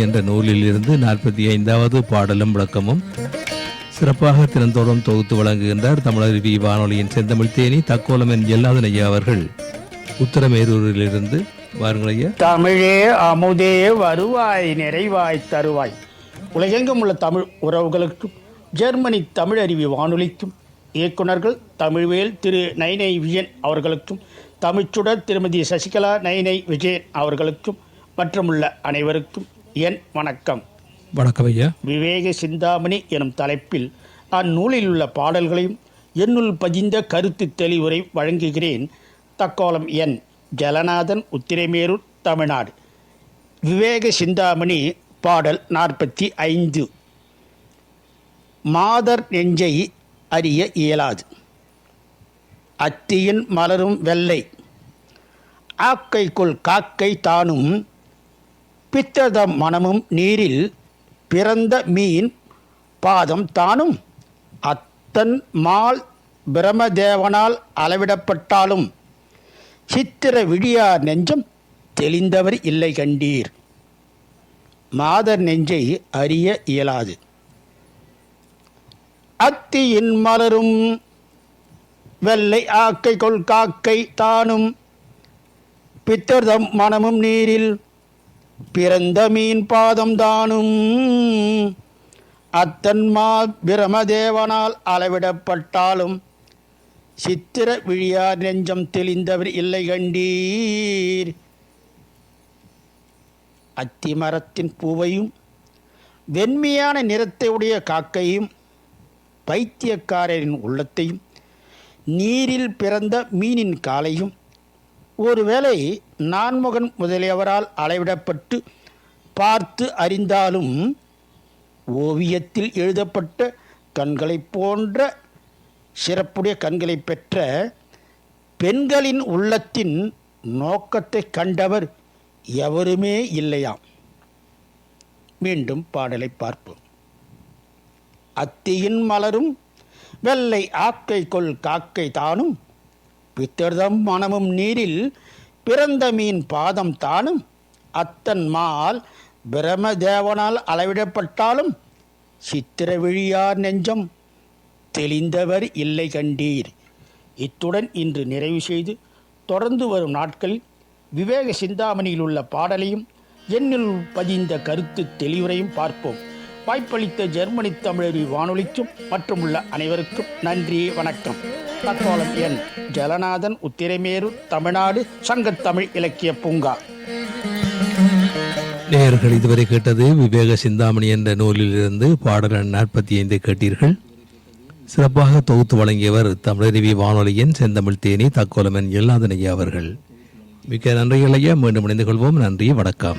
என்ற நூலில் இருந்து நாற்பத்தி ஐந்தாவது பாடலும் விளக்கமும் சிறப்பாக திறந்தோறும் தொகுத்து வழங்குகின்றார் தமிழருவி வானொலியின் செந்தமிழ் தேனி தக்கோலம் என் எல்லாதன் ஐயா அவர்கள். உத்தரமேரூரிலிருந்து வாருங்கள் ஐயா. தமிழே அமுதே வருவாய் நிறைவாய் தருவாய். உலகெங்கும் உள்ள தமிழ் உறவுகளுக்கும் ஜெர்மனி தமிழருவி வானொலிக்கும் இயக்குனர்கள் தமிழ்வேல் திரு. நைனை விஜயன் அவர்களுக்கும் தமிழ்ச்சுடர் திருமதி சசிகலா நைனை விஜயன் அவர்களுக்கும் மற்றும் உள்ள அனைவருக்கும் என் வணக்கம். வணக்கம் ஐயா விவேக சிந்தாமணி எனும் தலைப்பில் அந்நூலில் உள்ள பாடல்களையும் என்னுள் பதிந்த கருத்து தெளிவுரை வழங்குகிறேன். தக்கோலம் என் ஜலநாதன் உத்திரமேரூர் தமிழ்நாடு. விவேக சிந்தாமணி பாடல் நாற்பத்தி ஐந்து. மாதர் நெஞ்சை அறிய இயலாது. அத்தியின் மலரும் வெள்ளை. ஆக்கைக்குள் காக்கை தானும் பித்தத மனமும் நீரில் பிறந்த மீன் பாதம் தானும் அத்தன் மால் பிரமதேவனால் அளவிடப்பட்டாலும் சித்திர விழியார் நெஞ்சம் தெளிந்தவர் இல்லை கண்டீர். மாதர் நெஞ்சை அறிய இயலாது. அத்தியின் மலரும் வெள்ளை ஆக்கை கொள்காக்கை தானும் பித்தர்தம் மனமும் நீரில் பிறந்த மீன் பாதம் தானும். அத்தன்மா பிரமதேவனால் அளவிடப்பட்டாலும் சித்திர விழியார் நெஞ்சம் தெளிந்தவர் இல்லை கண்டீர். அத்தி மரத்தின் பூவையும் வெண்மையான நிறத்தை உடைய காக்கையும் பைத்தியக்காரரின் உள்ளத்தையும் நீரில் பிறந்த மீனின் காலையும் ஒருவேளை நான்முகன் முதலியவரால் அளவிடப்பட்டு பார்த்து அறிந்தாலும் ஓவியத்தில் எழுதப்பட்ட கண்களைப் போன்ற சிறப்புடைய கண்களை பெற்ற பெண்களின் உள்ளத்தின் நோக்கத்தை கண்டவர் எவருமே இல்லையாம். மீண்டும் பாடலை பார்ப்போம். அத்தியின் மலரும் வெள்ளை ஆக்கை கொள் காக்கை தானும் பித்தர்தம் மனமும் நீரில் பிறந்த மீன் பாதம் தானும் அத்தன் மால் பிரமதேவனால் அளவிடப்பட்டாலும் சித்திர விழியார் நெஞ்சம் தெளிந்தவர் இல்லை கண்டீர். இத்துடன் இன்று நிறைவு செய்து தொடர்ந்து வரும் நாட்களில் விவேக சிந்தாமணியில் உள்ள பாடலையும் என்னில் பதிந்த கருத்து தெளிவுரையும் பார்ப்போம். வாய்ப்பளித்த ஜெர்மனி தமிழறி வானொலிக்கும் மற்றும் உள்ள அனைவருக்கும் நன்றி வணக்கம். தக்கோலம் என் ஜலநாதன் உத்திரைமேரு தமிழ்நாடு சங்கத்தமிழ் இலக்கிய பூங்கா. நேயர்கள் இதுவரை கேட்டது விவேக சிந்தாமணி என்ற நூலிலிருந்து பாடல் நாற்பத்தி ஐந்தை கேட்டீர்கள். சிறப்பாக தொகுத்து வழங்கியவர் தமிழருவி வானொலியின் செந்தமிழ் தேனி தக்கோலமன் எல்லாதன் அவர்கள். மிக்க நன்றிகள் மீண்டும் இணைந்து கொள்வோம். நன்றி வணக்கம்.